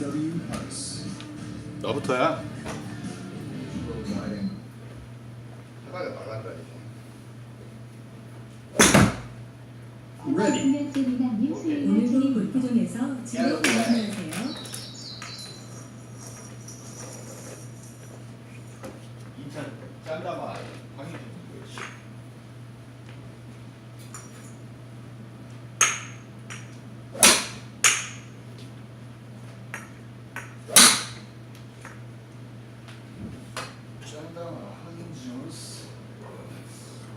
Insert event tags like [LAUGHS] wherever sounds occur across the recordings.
W Parks. 너부터야. 말한다 이제. Ready. 오늘도 차림 골프장에서 즐거운 말씀하세요. 인천 짠다마 황희준 그렇지. 짠다마 황희준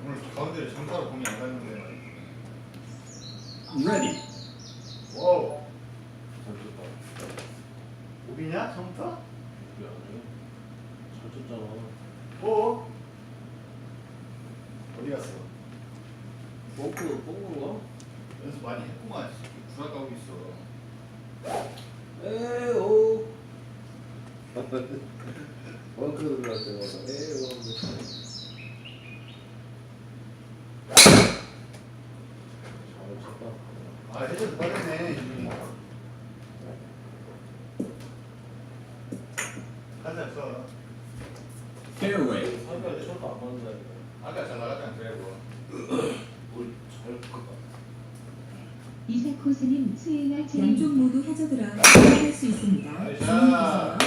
오늘 가운데 장사로 공이 안 갔는데 Ready. 와우 오비냐 처음부터? 잘 쳤잖아. 오 어디 갔어? 뻥크 뻥크인가? 연습 많이 했구만 불안하고 있어 에오. 뻥크 들어갈 때마다 에오. 하면서. 잘 쳤다. 아 해줘도 빠르네 이미 가자 써 Fairway. 사비가 쳐도 안 맞는다니까. 아까 잘 나갔잖아 그래도 뭘잘 컸다. 이색 코스님 수요일 차림 양쪽 모두 해저드라 할 수 있습니다. 나이스. 주의하세요. 아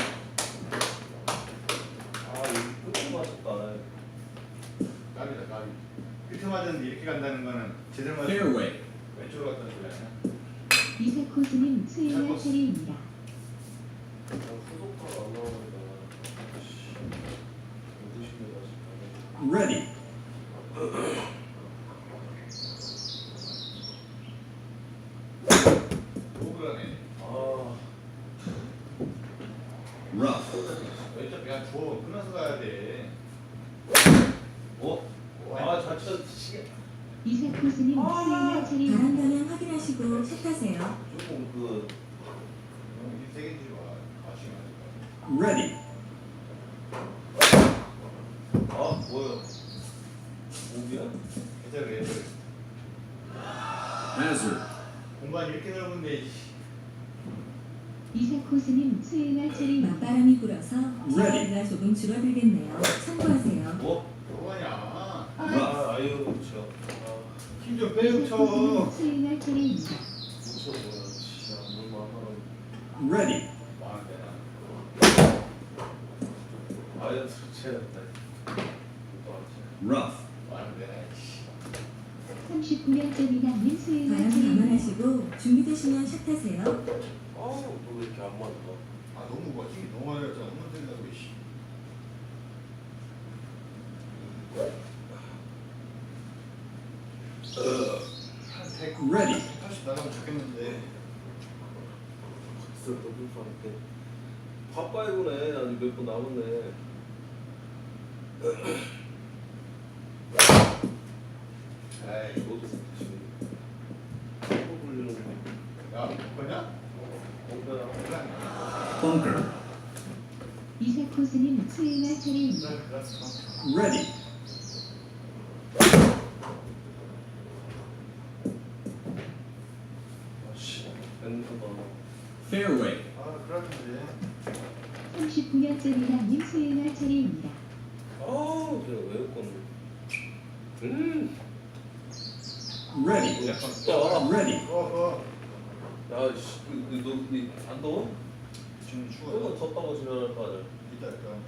이거 끝에 맞췄다. 까비다 까비 끝에 맞았는데 이렇게 간다는 거는 제대로 맞았 Fairway. 왼쪽으로 갔다는 소리 아니야? 이색 코스님 수요일 차림입니다. 그냥 후속타가 안 나오니까. 씨. 의심이 가지. Ready. 오그라네 아. Rough. 왼쪽 그냥 줘 끊어서 가야 돼 어? 아잘 쳤지. 이색 코스님 수요일 차림 바란다면 샷하세요. 조금 그 세게 마 Ready. 아 뭐야? 오비야? 괜찮아 괜찮아 Hazard. 공간 이렇게 넓은데 이색 코스님 수요일 차림 맞바람이 불어서 Ready. 시야가 조금 줄어들겠네요. 참고하세요. 뭐? 아힘좀 이색 빼요 코스님 쳐 수요일 차림입니다. 무서워 뭐야? 진짜 뭘만 하나. Ready. Rough. 많은데 39년째 미나님 수요일 바람 차림 감안하시고 준비되시면 샷 하세요. 아우 너왜 이렇게 안 맞아? 아 너무 뭐 힘이 너무 들었잖아 홈런 된다고 이씨 한 100, Ready. 180 나가면 좋겠는데 진짜 너무 좋아한데. 팝파이브네 아직 몇분 남았네. 에이 너도 지금 또 불리는 야 뭐냐? Bunker. 이색 코스님 수요일 차림입니다. 그래 그래 Ready. 아씨 밴드가 Fairway. 아 그렇던데 39년째 미나님 수요일 차림입니다. 아우 제가 왜 했건데? 음. Ready. 약간 춥다. Ready. 어어 야씨 너너안 더워? 지금 조금 추워 덥다고 지나갈 거 아니야? 이따 일단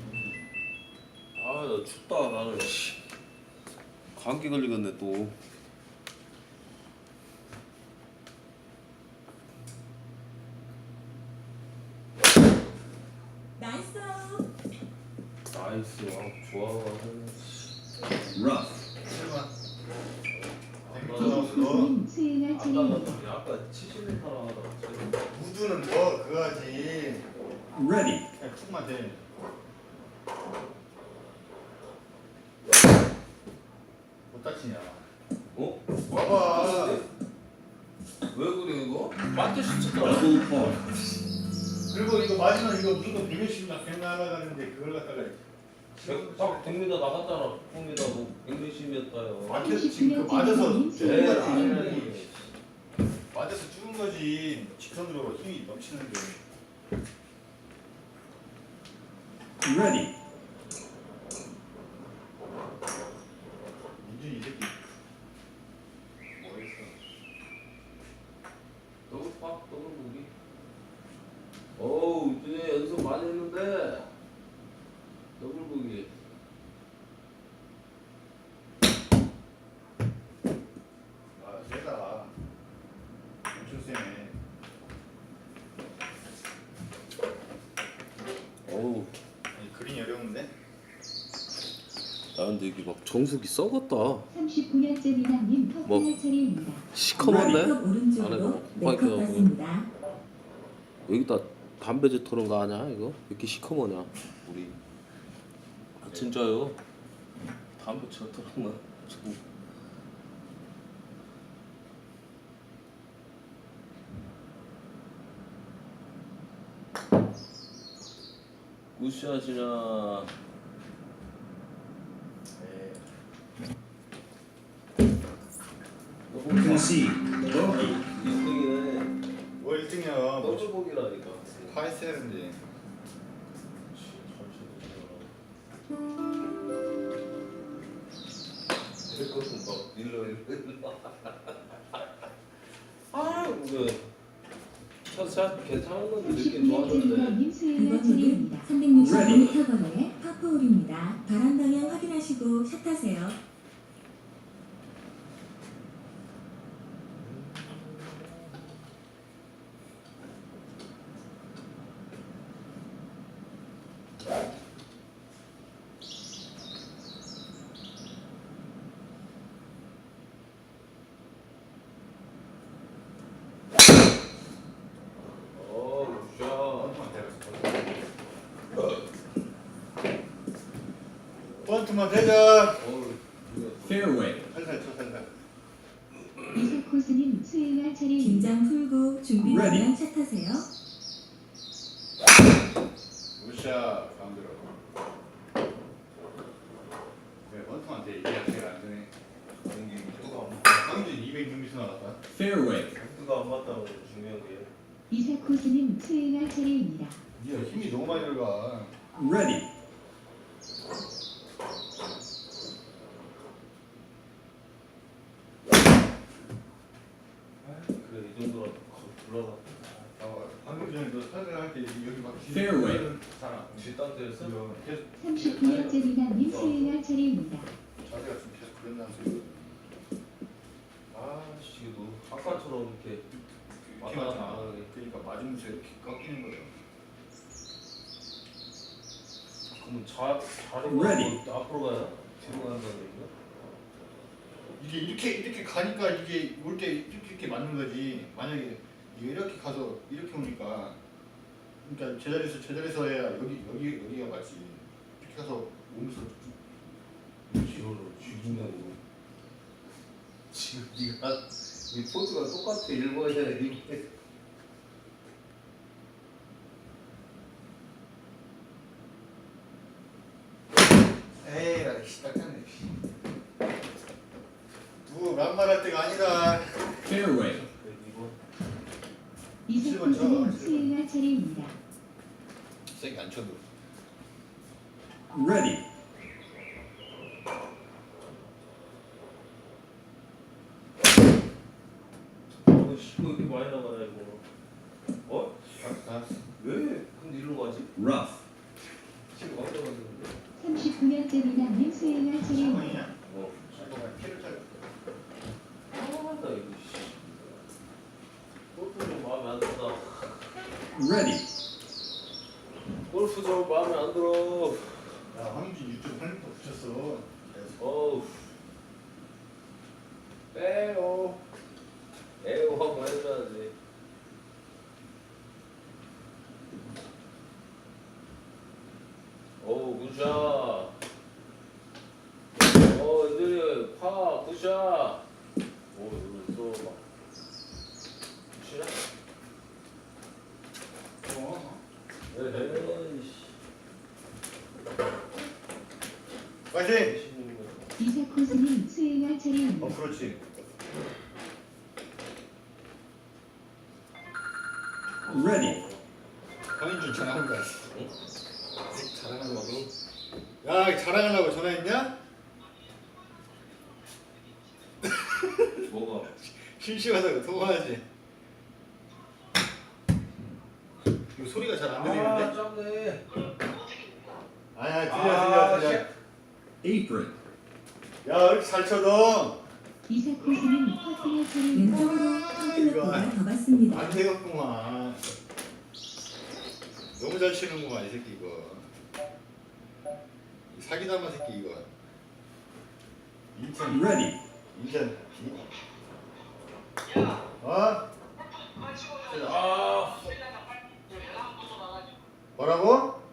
아나 춥다 나는 감기 걸리겠네 또 나이스. 나이스 아 좋아 Rough. 설마 아까 이색 너 코스님 수요일 차림입니다. 아까 아까 70m 하다가 우주는 더 그거지. Ready. 그냥 툭만 대 못 다치냐? 어? 와봐. 왜 그래 이거? 맞대 시쳤잖아 Double par. 그리고 이거 마지막 이거 무조건 120만 백 날아가는데 그걸 갖다가 딱 100m 나갔잖아. 100m 뭐 120m요. 맞춰 지금 그 맞아서 네, 죽은 거지 직선으로 힘이 넘치는데 Ready. 민준이 이 새끼 뭐했어? 더블 팍 더블 무기. 어우 이제 연습 많이 했는데 더블 무기. 아 세다. 엄청 세네. 어우 아니 그린이 어려운데? 야 근데 이게 막 정수기 썩었다. 39년째 미남님 뭐? 터트할 차례입니다. 시커먼데? 컵 오른쪽으로 안에 뭐 네컵 화이트하고. 받습니다. 여기다 담배제 터는 거 아냐 이거? 왜 이렇게 시커머냐 우리 아, 진짜요 담배제 터는 거 지금 굿샷이 Bogey. 1등이네 뭐 1등이야. 더블 보기라니까 파이스 했는데. 이것은 막 일로 일로 아 이거 첫샷 괜찮았는데 느낌 39년째 좋았는데 미남님 수행할 2번 차례입니다. 홀은 365m 거리의 파포홀입니다. 바람 방향 확인하시고 샷하세요. 어 굿샷 어우 이거 Fairway. 살살 쳐 살살. 코스님 수행할 차례입니다. 긴장 풀고 준비되면 샷하세요. 우샤 가운데로. 왜 번트만 대? 이게 제일 안 되네. 공기 누가 안 맞다. 황준 206m 나갔다. Fairway. 각도가 안 맞다고 중요한 게 이삭 코스님 수행할 차례입니다. 니가 힘이 너무 많이 들어가. Ready. 이 아, 막 Fairway. 잖아. 뒷땅 때렸어? 이거 계속 39년째 미남님 수행할 차례입니다. 자세가 좀 계속 그런다는 소리. 아씨 이거 아까처럼 이렇게 이렇게 왔다 갔다 맞아. 안 하게. 그러니까 맞으면서 이렇게 꺾이는 거예요. 그러면 자, 자리가 Ready. 뭐 앞으로 가야? 뒤로 간다는 얘기인가? 이게 이렇게 이렇게 가니까 이게 올 때 이렇게 이렇게 맞는 거지. 만약에 이게 이렇게 가서 이렇게 오니까 그러니까 제자리에서 제자리에서 해야 여기 여기 여기가 맞지. 이렇게 가서 오면서 지호를 죽인다고 지금 네가 이 포즈가 똑같아 일본이야 이게 에이, 아이씨, 딱 란말할 때가 아니다. Fairway. 쳐, 코스님 칠번. 수행할 차례입니다. 세게 안 쳐도. Ready. 어, 씨, 뭐 이렇게 많이 나가냐 이거 어? 아, 왜? 근데 일로 가지? Rough. 지금 왔다 갔는데 39년째 미남님 수행할 차례입니다. 상황이냐? 어 잠깐만, 키를 잘. 아나 이거 씨 골프 좀 마음에 안 든다 Ready. 골프 좀 마음에 안 들어 야, 황준 유튜브 활력도 붙였어. 어우. 빼요. 에요. 한번 해줘야지. 어우 굿샷. 어 은들이 파 굿샷 오 이거 또 막. 굿샷 어. 에헤이씨 파이팅! 이삭 코스님 수행할 차례입니다. 어, 그렇지. Ready. 강인준 전화한 거야. 응? 자랑하려고. 야 자랑하려고 전화했냐? 뭐가? [LAUGHS] 심심하다고 통화하지. 이거 소리가 잘 안 들리는데? 짧네. 아니야 들려 들려 들려. Apron. 야 이렇게 잘 쳐도. 왼쪽으로 한 클럽보다 더 받습니다. 안 되겠구만. 너무 잘 치는구만 이 새끼 이거. 이 사기당한 새끼 이거. 인천 Ready. 인천. 어? 아. 뭐라고?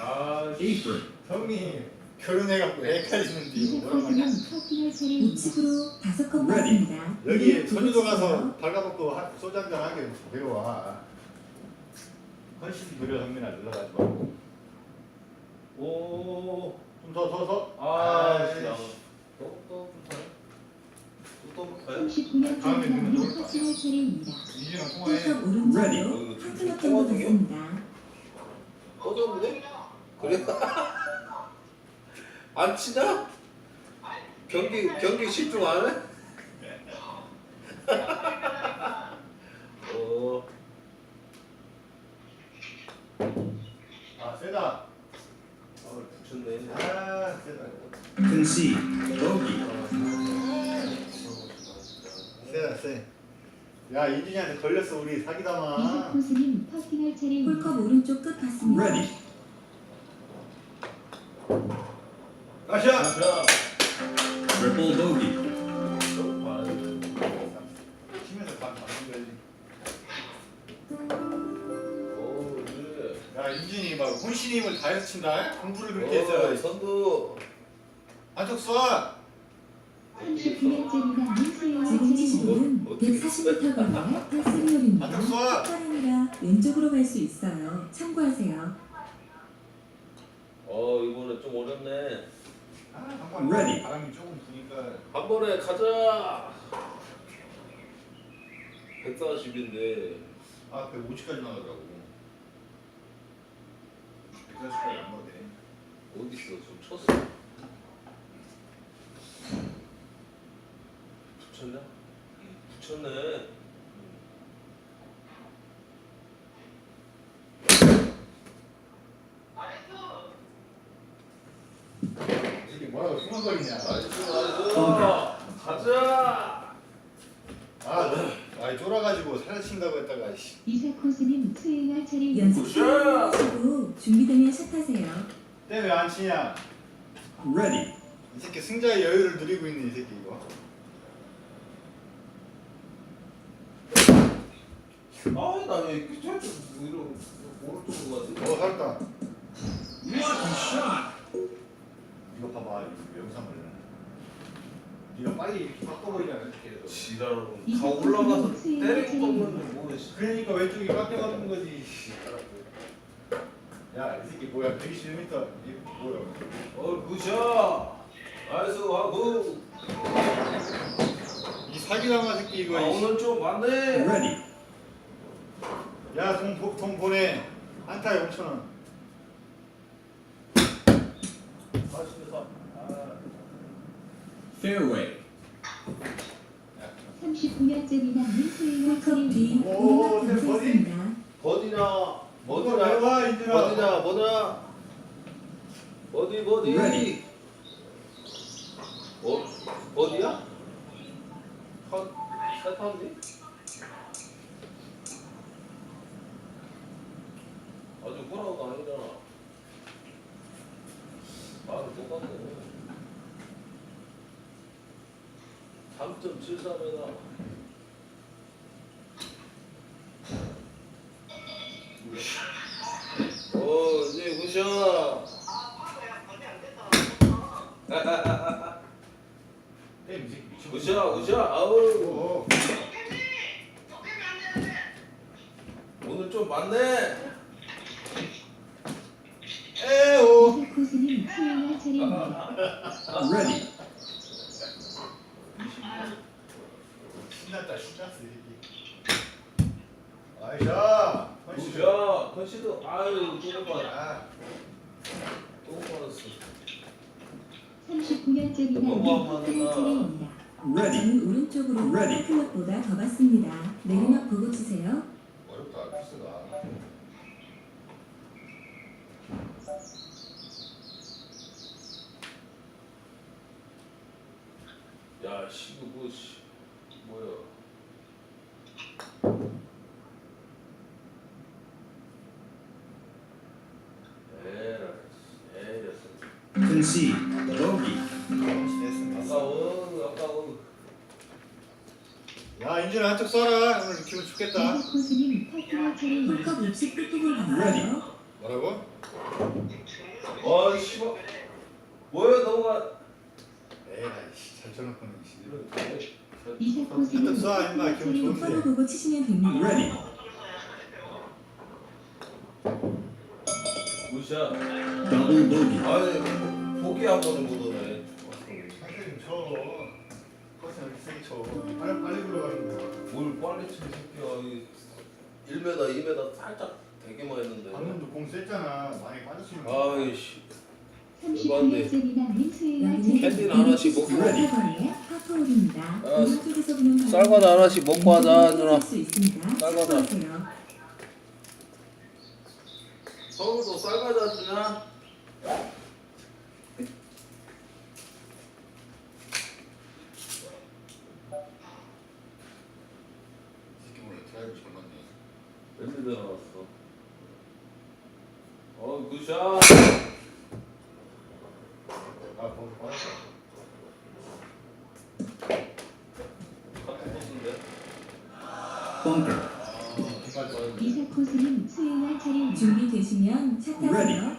아. Apron. 형님 결혼해갖고 애까지 이거 뭐라고 하냐? 코스는 퍼팅할 차례입니다. 우측으로 다섯 컵 Ready. 받습니다. 여기 선유도 가서 발가벗고 하- 소주 한잔 하게 내려와. 훨씬 느려 형민아 늘어가지 말고. 오. 좀더 더 더. 아. 아이씨. 또또 못하네. 또또 못해. 39년째 다음에 미남님 누구 퍼팅할 차례입니다. 이진아 통화해. 홀컵 오른쪽으로 Ready. 한 클럽 정도 받습니다. 꺼졌는데? 그래? [LAUGHS] 안 치나? 경기 경기 집중 안 해? [LAUGHS] 어. 아 세다. 아 붙였네. 아 세다. Concede. Bogey. 세다 세. 야 이진이한테 걸렸어 우리 사기당아. 코스는 퍼팅할 차례입니다. 홀컵 오른쪽 끝 받습니다. Ready. 가시야. Triple bogey. 치면서 반 맞는 거지. 야 인진이 막 혼신 힘을 다해서 친다. 공부를 그렇게 어, 해서 선두. 안쪽 쏴. 39년째 미남님 수행할 지금 치신 차례입니다. 볼은 140m 거리의 파스리홀입니다. 안쪽 쏴. 뒷바람이라 왼쪽으로 갈 수 있어요. 참고하세요. 어, 이번에 좀 어렵네. 아, 한번 Ready. 바람이 조금 부니까 한 번에 가자. 140인데. 아 150까지 나가더라고. 140까지 안 나오대. 어디 있어? 좀 쳤어. 붙였냐? 붙였네. 뭐라고. 나이스, 나이스. 가자. 아, 너, 아 쫄아가지고 사라친다고 했다가 씨. 이사 코스는 수행할 차례입니다. 연습 굿샷! 시작하시고 준비되면 샷하세요. 때왜 안 치냐? Ready. 이 새끼 승자의 여유를 누리고 있는 이 새끼 이거. 아, 나왜 그저 위로 오른쪽으로 가지? 어. Lucky shot. 이거 봐봐 이거 영상을. 네가 빨리 이렇게 바꿔버리냐 이렇게 해서. 지랄로 이다 올라가서 때리고 떴는데 뭐해 씨. 그러니까 왼쪽이 깎여가는 거지. 씨. 야, 이 새끼 뭐야? 121m. 이거 뭐야? 어, 굿샷. 나이스 하고. 이 사기당한 새끼 이거. 아, 이 씨. 오늘 좀 많네. Ready. 야, 돈, 보- 돈 보내. 한타에 5천 원. 맞습니다. 아. Fairway. 39년째 미남님 수행할 홀컵 뒤 차례입니다. 오, 오르막 네, 버디? 감사했습니다. 버디냐? 이거 버디냐? 내가 인들아. 버디냐? 뭐냐? 버디 버디. Ready. 어? 버디야? 한 세탄디? 아주 호라가 아니잖아. 말을 똑같네. 3.73이나. 어, 이제 미친 굿샷, 굿샷. 아우. 오, 오늘 좀 많네. 코스는 수행할 차례입니다. Ready. 신났다, 이 새끼. 나이샤. 컨시드. 야 컨시드 아유 또 봐. 아, 또 받았어. 39년째이나 너무 링크의 차례입니다. Ready. 저는 오른쪽으로 Ready. 클럽보다 더 봤습니다. 내리막 보고 치세요. 어렵다 키스가. 야 씨, 이거 뭐 씨, 뭐야? 에라, 에라. Concede. Bogey. 됐어. 아까워, 아까워. 야 인준 한쪽 쏴라. 오늘 기분 좋겠다. 코스님 파트너 차례입니다. 컵60 끝부분 봤어요. 뭐라고? 아 씨발. 뭐야 너가? 에이씨 잘 쳐놓고는. 쏴 임마 기분 좋은데. 보고 치시면 됩니다. Ready. 무시야. Double bogey. 아니 포기 못 오네. 커튼 세게 쳐. 빨리 빨리 굴러가는 거. 뭘 빨리 쳐 새끼야. 이 1m, 2m 살짝 되게만 했는데. 방금도 공 셌잖아. 많이 빠졌으면. 아, 아이씨. 39년째이나 링크의 여기는 캔디는. 하나씩 먹고 파포홀입니다. 아, 쌀과자 하나씩 먹고 하자, 누나. 수 있습니다. 쌀과자. 서울도 쌀과자. 웬일로 나왔어? 어, 굿샷. 아 거기 빠졌어. 같은 코스인데. Bunker. 이삭 코스님 수행할 차례입니다. 준비되시면 차 타세요. Ready.